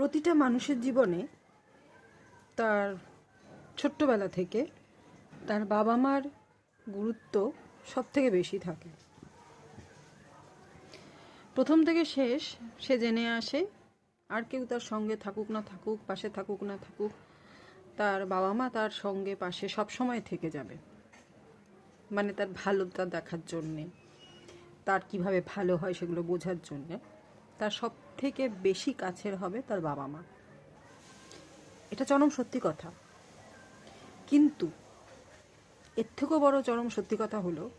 প্রতিটা মানুষের জীবনে তার ছোট্টবেলা থেকে তার বাবা মার গুরুত্ব সব থেকে বেশি থাকে। প্রথম থেকে শেষ সে জেনে আসে, আর কেউ তার সঙ্গে থাকুক না থাকুক, পাশে থাকুক না থাকুক, তার বাবা মা তার সঙ্গে পাশে সব সময় থেকে যাবে। মানে তার ভালোটা দেখার জন্যে, তার কীভাবে ভালো হয় সেগুলো বোঝার জন্যে। তার সব থেকে বেশি কাছের হবে তার বাবা মা। এটা চরম সত্যি কথা। কিন্তু এর থেকেও বড় চরম সত্যি কথা হলো,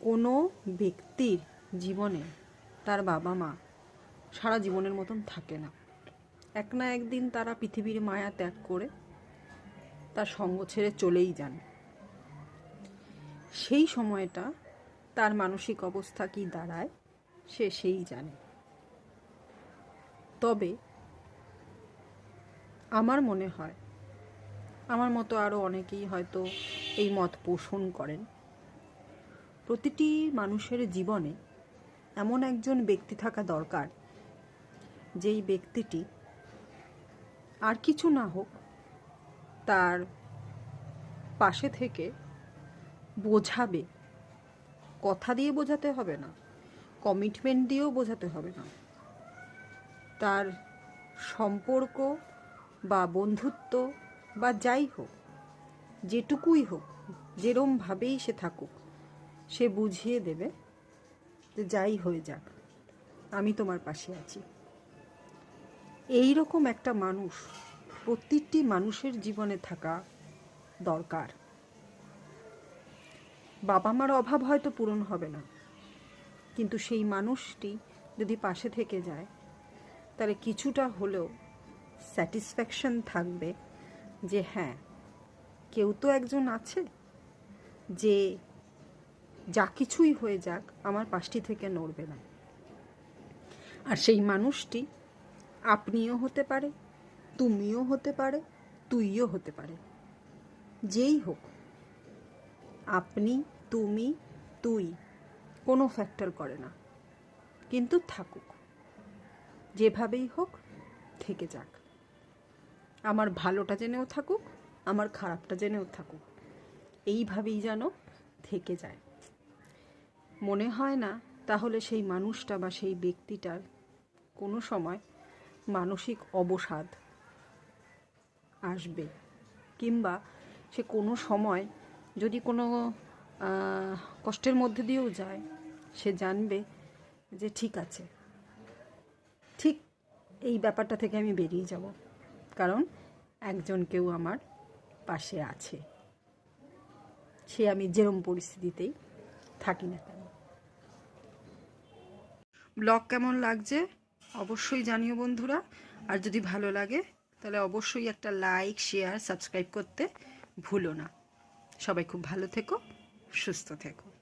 কোনো ব্যক্তির জীবনে তার বাবা মা সারা জীবনের মতন থাকে না। এক না একদিন তারা পৃথিবীর মায়া ত্যাগ করে তার সঙ্গ ছেড়ে চলেই যান। সেই সময়টা তার মানসিক অবস্থা কি দাঁড়ায়, সে সেই জানে। তবে আমার মনে হয়, আমার মতো আরও অনেকেই হয়তো এই মত পোষণ করেন। প্রতিটি মানুষের জীবনে এমন একজন ব্যক্তি থাকা দরকার, যেই ব্যক্তিটি আর কিছু না হোক তার পাশে থেকে বোঝাবে। কথা দিয়ে বোঝাতে হবে না, কমিটমেন্ট দিয়েও বোঝাতে হবে না। তার সম্পর্ক বা বন্ধুত্ব বা যাই হোক, যেটুকুই হোক, যেরমভাবেই সে থাকুক, সে বুঝিয়ে দেবে যে যাই হয়ে যাক, আমি তোমার পাশে আছি। এই রকম একটা মানুষ প্রত্যেকটি মানুষের জীবনে থাকা দরকার। বাবা মার অভাব হয়তো পূরণ হবে না, কিন্তু সেই মানুষটি যদি পাশে থেকে যায় তাহলে কিছুটা হলেও স্যাটিসফ্যাকশন থাকবে যে হ্যাঁ কেউ তো একজন আছে যে যা কিছুই হয়ে যাক আমার পাশটি থেকে নড়বে না। আর সেই মানুষটি আপনিও হতে পারে, তুমিও হতে পারে, তুইও হতে পারে। যেই হোক, আপনি, তুমি, তুই কোনো ফ্যাক্টর করে না। কিন্তু থাকুক। যেভাবেই হোক, থেকে যাক। আমার ভালোটা জেনেও থাকুক, আমার খারাপটা জেনেও থাকুক। এইভাবেই যেন থেকে যায়। মনে হয় না, তাহলে সেই মানুষটা বা সেই ব্যক্তিটার কোনো সময় মানসিক অবসাদ আসবে। কিংবা সে কোনো সময় যদি কোনো কষ্টের মধ্যে দিয়েও যায়, সে জানবে যে ঠিক আছে। এই ব্যাপারটা থেকে আমি বেরিয়ে যাব। কারণ একজন কেউ আমার পাশে আছে। সে আমি যেরম পরিস্থিতিতেই থাকি না কেন। ব্লগ কেমন লাগছে? অবশ্যই জানিও বন্ধুরা। আর যদি ভালো লাগে, তাহলে অবশ্যই একটা লাইক, শেয়ার, সাবস্ক্রাইব করতে ভুলো না। সবাই খুব ভালো থেকো, সুস্থ থেকো।